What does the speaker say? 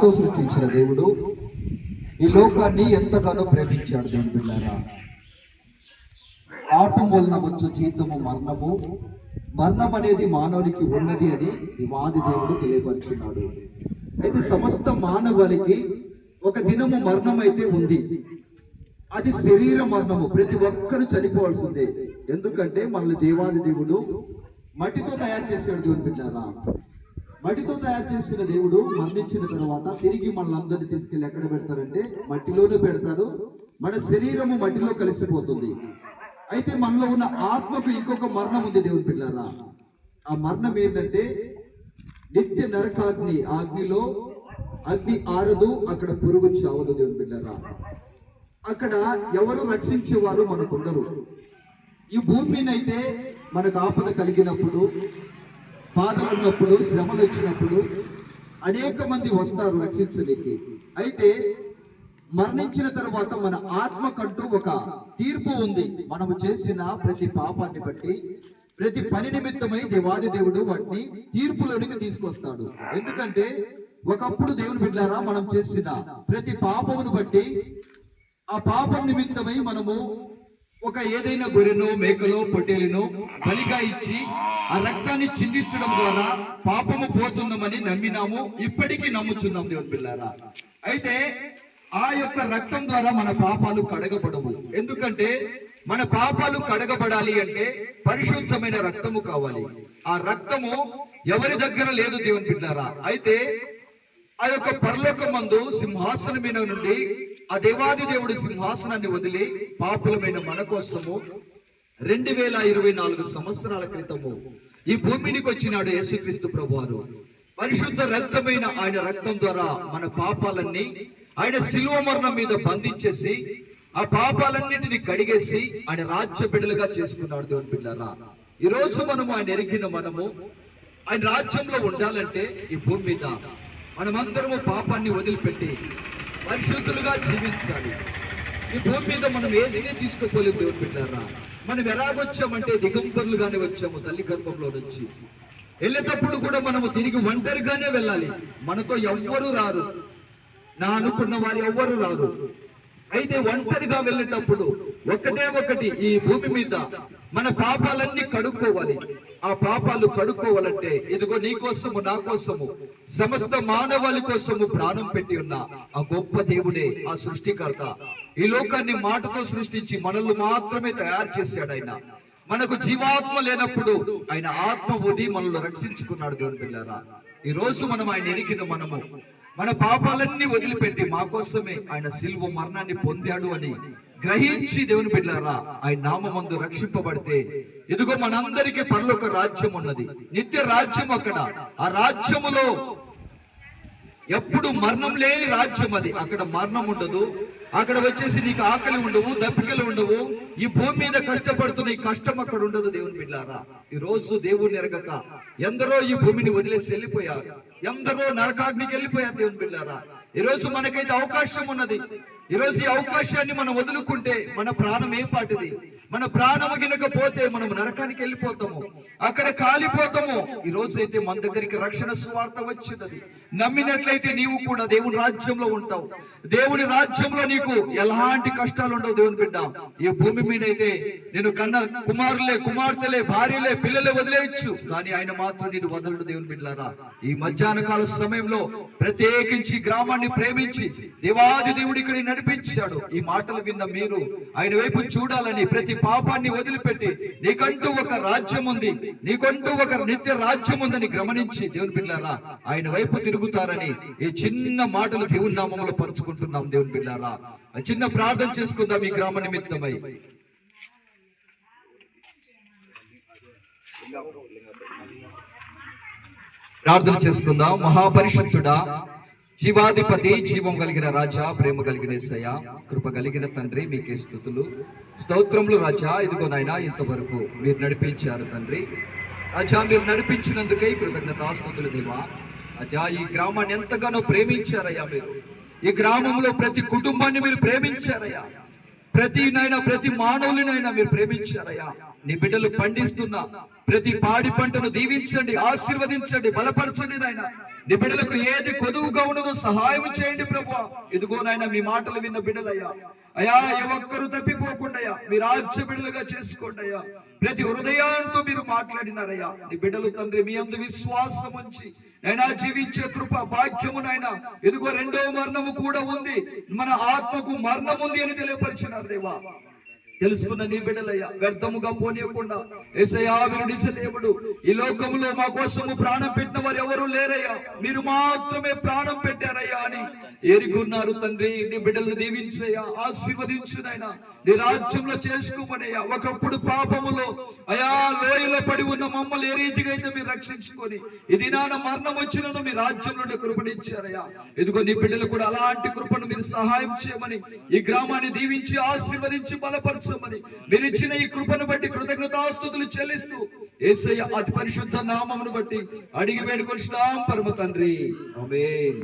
తో సృష్టించిన దేవుడు. ఈ లోకాన్ని ఎంతగానో ప్రేమించాడు దేవుని బిడ్డారా. పాపం వలన వచ్చు జీతము మరణము. మరణం అనేది మానవునికి ఉన్నది అని వాది దేవుడు తెలియపరుచున్నాడు అయితే సమస్త మానవులకి ఒక దినము మరణం అయితే ఉంది. అది శరీర మరణము. ప్రతి ఒక్కరు చనిపోవాల్సిందే. ఎందుకంటే మనల్ని దేవాది దేవుడు మట్టితో తయారు చేశాడు దేవుని బిడ్డారా. మట్టితో తయారు చేసిన దేవుడు మరణించిన తర్వాత తిరిగి మనల్ని తీసుకెళ్ళి ఎక్కడ పెడతారంటే మట్టిలోనే పెడతారు మన శరీరము మట్టిలో కలిసిపోతుంది. అయితే మనలో ఉన్న ఆత్మకు ఇంకొక మరణం ఉంది దేవుని బిడ్డారా. ఆ మరణం ఏంటంటే నిత్య నరకాగ్ని అగ్నిలో అగ్ని ఆరదు అక్కడ పురుగు చావదు దేవుని బిడ్డారా. అక్కడ ఎవరు రక్షించేవారు మనకుండరు. ఈ భూమి మీద అయితే మనకు ఆపద కలిగినప్పుడు బాధలు ఉన్నప్పుడు శ్రమలు వచ్చినప్పుడు అనేక మంది వస్తారు రక్షించడానికి. అయితే మరణించిన తర్వాత మన ఆత్మకంటూ ఒక తీర్పు ఉంది. మనము చేసిన ప్రతి పాపాన్ని బట్టి ప్రతి పని నిమిత్తమై దేవాది దేవుడు వాటిని తీర్పులోనికి తీసుకొస్తాడు. ఎందుకంటే ఒకప్పుడు దేవుని బిడ్డారా మనం చేసిన ప్రతి పాపమును బట్టి ఆ పాపం నిమిత్తమై మనము ఒక ఏదైనా గొర్రెను మేకలో పొట్టేలును బలిగా ఇచ్చి ఆ రక్తాన్ని చిందించడం ద్వారా పాపము పోతున్నామని నమ్మినాము. ఇప్పటికీ నమ్ముచున్నాం దేవుని పిల్లారా అయితే ఆ యొక్క రక్తం ద్వారా మన పాపాలు కడగబడవు. ఎందుకంటే మన పాపాలు కడగబడాలి అంటే పరిశుద్ధమైన రక్తము కావాలి. ఆ రక్తము ఎవరి దగ్గర లేదు దేవుని బిడ్డారా అయితే ఆ యొక్క పరలోక మందు సింహాసనం మీద నుండి ఆ దేవాది దేవుడు సింహాసనాన్ని వదిలి పాపులమైన మన కోసము రెండు వేల ఇరవై నాలుగు సంవత్సరాల క్రితము ఈ భూమినికి వచ్చినాడు యేసుక్రీస్తు ప్రభువారు. పరిశుద్ధ రక్తమైన ఆయన రక్తం ద్వారా మన పాపాలన్నీ ఆయన శిలువ మరణం మీద బంధించేసి ఆ పాపాలన్నిటిని కడిగేసి ఆయన రాజ్య బిడ్డలుగా చేసుకున్నాడు దేవుని బిడ్డారా ఈ రోజు మనము ఆయన ఎరిగిన మనము ఆయన రాజ్యంలో ఉండాలంటే ఈ భూమి మీద మనమందరము పాపాన్ని వదిలిపెట్టి పరిశుద్ధులుగా జీవించాలి. ఈ భూమి మీద మనం ఏదైనా తీసుకోపోలేము దేవుని బిడ్డారా? మనం ఎలాగొచ్చామంటే దిగంబరులుగానే వచ్చాము తల్లి గర్భంలో నుంచి. వెళ్ళేటప్పుడు కూడా మనము తిరిగి ఒంటరిగానే వెళ్ళాలి. మనతో ఎవ్వరూ రారు. నా అనుకున్న వారు ఎవ్వరు రారు. అయితే ఒంటరిగా వెళ్ళేటప్పుడు ఒకటే ఒకటి ఈ భూమి మీద మన పాపాలన్నీ కడుక్కోవాలి. ఆ పాపాలు కడుక్కోవాలంటే ఇదిగో నీ కోసము నా కోసము సమస్త మానవాళి కోసము ప్రాణం పెట్టి ఉన్న ఆ గొప్ప దేవుడే ఆ సృష్టికర్త. ఈ లోకాన్ని మాటతో సృష్టించి మనల్ని మాత్రమే తయారు చేశాడు ఆయన. మనకు జీవాత్మ లేనప్పుడు ఆయన ఆత్మ ఉది మనల్ని రక్షించుకున్నాడు దేవుని పిల్లారా ఈ రోజు మనం ఆయన ఎరిగిన మనము మన పాపాలన్నీ వదిలిపెట్టి మా కోసమే ఆయన సిల్వ మరణాన్ని పొందాడు అని గ్రహించి దేవుని బిడ్డారా ఆయన నామందు రక్షింపబడితే ఇదిగో మనందరికీ పరలోక రాజ్యం ఉన్నది. నిత్య రాజ్యం అక్కడ. ఆ రాజ్యములో ఎప్పుడు మరణం లేని రాజ్యం అది. అక్కడ మరణం ఉండదు. అక్కడ వచ్చేసి నీకు ఆకలి ఉండవు దప్పికలు ఉండవు. ఈ భూమి మీద కష్టపడుతున్న ఈ కష్టం అక్కడ ఉండదు దేవుని బిడ్డారా ఈ రోజు దేవుని ఎరగక ఎందరో ఈ భూమిని వదిలేసి వెళ్ళిపోయారు. ఎందరో నరకాగ్నికి వెళ్ళిపోయారు దేవుని బిడ్డారా ఈ రోజు మనకైతే అవకాశం ఉన్నది. ఈ రోజు ఈ అవకాశాన్ని మనం వదులుకుంటే మన ప్రాణం ఏ పాటిది? మన ప్రాణము గినకపోతే మనం నరకానికి వెళ్ళిపోతాము. అక్కడ కాలిపోతాము. ఈ రోజు అయితే మన దగ్గరికి రక్షణ సువార్త వచ్చినది నమ్మినట్లయితే నీవు కూడా దేవుని రాజ్యంలో ఉంటావు. దేవుని రాజ్యంలో నీకు ఎలాంటి కష్టాలు ఉండవు దేవుని బిడ్డ. ఈ భూమి మీద అయితే నేను కన్న కుమారులే కుమార్తెలే భార్యలే పిల్లలే వదిలేయచ్చు. కానీ ఆయన మాత్రం నేను వదలడు దేవుని బిడ్డలారా. ఈ మధ్యాహ్న కాల సమయంలో ప్రత్యేకించి గ్రామాన్ని ప్రేమించి దేవాది దేవుడి ఇక్కడ కనిపించాడు ఈ మాటలు విన్న మీరు ఆయన వైపు చూడాలని ప్రతి పాపాన్ని వదిలిపెట్టి నీకంటూ ఒక రాజ్యం ఉంది. నీకంటూ ఒక నిత్య రాజ్యం ఉందని గమనించి దేవుని బిడ్డారా ఆయన వైపు తిరుగుతారని ఈ చిన్న మాటలు దేవుని నామంలో పంచుకుంటున్నాం దేవుని బిడ్డారా. చిన్న ప్రార్థన చేసుకుందాం ఈ గ్రామ నిమిత్తమై. ప్రార్థన చేసుకుందాం. మహాపరిషత్తుడా జీవాధిపతి జీవం కలిగిన రాజా ప్రేమ కలిగిన సయ కృప కలిగిన తండ్రి మీకే స్థుతులు. స్తోత్రములు రాజా ఇదిగో నాయన ఇంతవరకు మీరు నడిపించారు తండ్రి. రాజా మీరు నడిపించినందుకే కృతజ్ఞతాస్తుతులు దేవా. రాజా ఈ గ్రామాన్ని ఎంతగానో ప్రేమించారయ్యా మీరు. ఈ గ్రామంలో ప్రతి కుటుంబాన్ని మీరు ప్రేమించారయ్యా. ప్రతి నైనా ప్రతి మానవులనైనా మీరు ప్రేమించారయ్యా. నీ బిడ్డలు పండిస్తున్న ప్రతి పాడి పంటను దీవించండి ఆశీర్వదించండి బలపరచండి నాయన. నీ బిడ్డలకు ఏది కొదువుగా ఉండదో సహాయం చేయండి ప్రభు ఇదిగో నాయన మీ మాటలు విన్న బిడ్డలయ్యా. అయా ఏ ఒక్కరు తప్పిపోకుండా మీ రాజ్య బిడ్డలుగా చేసుకోండి అయ్యా ప్రతి హృదయాలతో మీరు మాట్లాడినారయ్యా. నీ బిడ్డలు తండ్రి మీ అందు విశ్వాసం ఉంచి నైనా జీవించే కృప భాగ్యము నాయన. ఇదిగో రెండో మరణము కూడా ఉంది. మన ఆత్మకు మరణం ఉంది అని తెలియపరిచినారు దేవా. తెలుసుకున్న నీ బిడ్డలయ్యా వ్యర్థముగా పోనీయకుండా ఏసయ్యా విరుడిచే దేవుడు. ఈ లోకంలో మా కోసము ప్రాణం పెట్టిన వారు ఎవరు లేరయ్యా. మీరు మాత్రమే ప్రాణం పెట్టారయ్యా అని ఏరుకున్నారు తండ్రి. నీ బిడ్డలను దీవించయ్యా ఆశీర్వదించునైనా నీ రాజ్యంలో చేసుకోమనయ్యా. ఒకప్పుడు పాపములో అయా లోయలో పడి ఉన్న మమ్మల్ని ఏ రీతిగా అయితే మీరు రక్షించుకొని ఇది నాన్న మరణం వచ్చినను మీ రాజ్యంలో కృపణించారయ్యా ఇదిగో నీ బిడ్డలు కూడా అలాంటి కృపను మీరు సహాయం చేయమని ఈ గ్రామాన్ని దీవించి ఆశీర్వదించి బలపరచమని మీరు ఇచ్చిన ఈ కృపను బట్టి కృతజ్ఞతాస్తుతులు చెల్లిస్తూ ఏసయ్య అతి పరిశుద్ధ నామమును బట్టి అడిగి వేడుకొచ్చినాం పరమ తండ్రి. ఆమేన్.